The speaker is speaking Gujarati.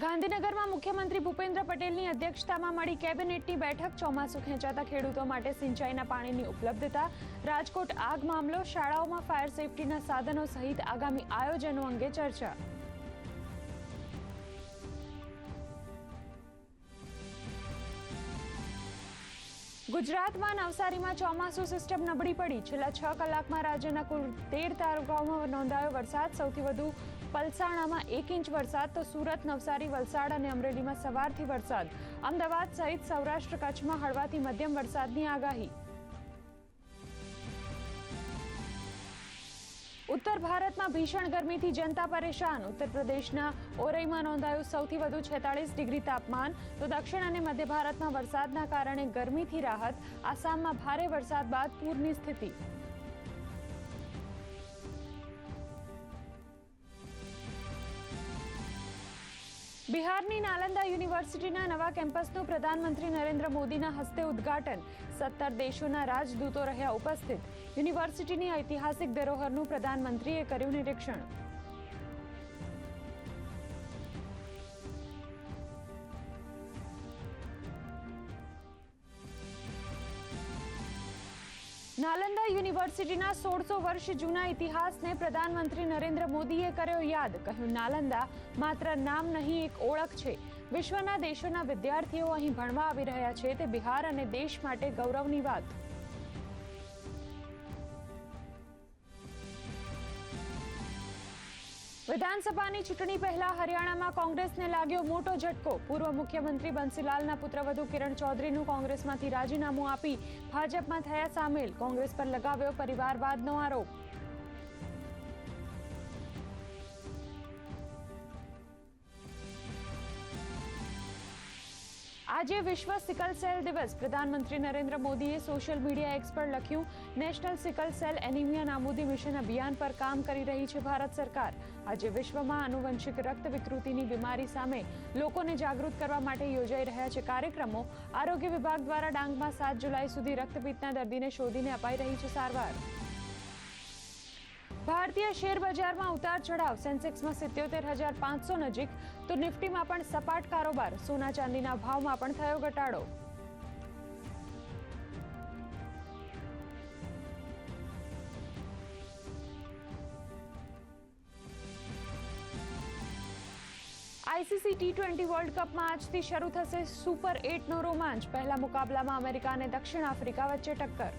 ગાંધીનગરમાં મુખ્યમંત્રી ભૂપેન્દ્ર પટેલની અધ્યક્ષતામાં મળી કેબિનેટની બેઠક. ચોમાસું ખેંચાતા ખેડૂતો માટે સિંચાઈના પાણીની ઉપલબ્ધતા, રાજકોટ આગ મામલો, શાળાઓમાં ફાયર સેફટીના સાધનો સહિત આગામી આયોજનો અંગે ચર્ચા. ગુજરાતમાં નવસારીમાં ચોમાસુ સિસ્ટમ નબળી પડી. છેલ્લા છ કલાકમાં રાજ્યના કુલ તેર તાલુકાઓમાં નોંધાયો વરસાદ. સૌથી વધુ પલસાણામાં એક ઇંચ વરસાદ, તો સુરત, નવસારી, વલસાડ અને અમરેલીમાં સવારથી વરસાદ. અમદાવાદ સહિત સૌરાષ્ટ્ર કચ્છમાં હળવાથી મધ્યમ વરસાદની આગાહી. ઉત્તર ભારતમાં ભીષણ ગરમીથી જનતા પરેશાન. ઉત્તર પ્રદેશના ઓરઈમાં નોંધાયું સૌથી વધુ છેતાળીસ ડિગ્રી તાપમાન. તો દક્ષિણ અને મધ્ય ભારતમાં વરસાદના કારણે ગરમીથી રાહત. આસામમાં ભારે વરસાદ બાદ પૂરની સ્થિતિ. બિહારની નાલંદા યુનિવર્સિટીના નવા કેમ્પસનું પ્રધાનમંત્રી નરેન્દ્ર મોદીના હસ્તે ઉદ્ઘાટન. સત્તર દેશોના રાજદૂતો રહ્યા ઉપસ્થિત. યુનિવર્સિટીની ઐતિહાસિક ધરોહરનું પ્રધાનમંત્રીએ કર્યું નિરીક્ષણ. નાલંદા યુનિવર્સિટીના સોળસો વર્ષ જૂના ઇતિહાસને પ્રધાનમંત્રી નરેન્દ્ર મોદીએ કર્યો યાદ. કહ્યું, નાલંદા માત્ર નામ નહીં, એક ઓળખ છે. વિશ્વના દેશોના વિદ્યાર્થીઓ અહીં ભણવા આવી રહ્યા છે. તે બિહાર અને દેશ માટે ગૌરવની વાત. વિધાનસભાની ચૂંટણી પહેલા હરિયાણામાં કોંગ્રેસને લાગ્યો મોટો ઝટકો. પૂર્વ મુખ્યમંત્રી બંસીલાલના પુત્રવધુ કિરણ ચૌધરીનું કોંગ્રેસમાંથી રાજીનામું આપી ભાજપમાં થયા સામેલ. કોંગ્રેસ પર લગાવ્યો પરિવારવાદનો આરોપ. આજે વિશ્વ સિકલ સેલ દિવસ. પ્રધાનમંત્રી નરેન્દ્ર મોદીએ સોશિયલ મીડિયા એક્સ પર લખ્યું, નેશનલ સિકલ સેલ એનિમિયા નાબૂદી મિશન અભિયાન પર કામ કરી રહી છે ભારત સરકાર. આજે વિશ્વમાં આનુવંશિક રક્ત વિકૃતિની બીમારી સામે લોકોને જાગૃત કરવા માટે યોજાઈ રહ્યા છે કાર્યક્રમો. આરોગ્ય વિભાગ દ્વારા ડાંગમાં સાત જુલાઈ સુધી રક્તપિત્તના દર્દીને શોધીને અપાઈ રહી છે સારવાર. ભારતીય શેર બજારમાં ઉતાર ચઢાવ. સેન્સેક્સમાં સિત્યોતેર હજાર પાંચસો નજીક. તો નિફ્ટીમાં પણ સપાટ કારોબાર. સોના ચાંદીના ભાવમાં પણ થયો ઘટાડો. આઈસીસી ટી ટ્વેન્ટી વર્લ્ડ કપમાં આજથી શરૂ થશે સુપર એટનો રોમાંચ. પહેલા મુકાબલામાં અમેરિકા અને દક્ષિણ આફ્રિકા વચ્ચે ટક્કર.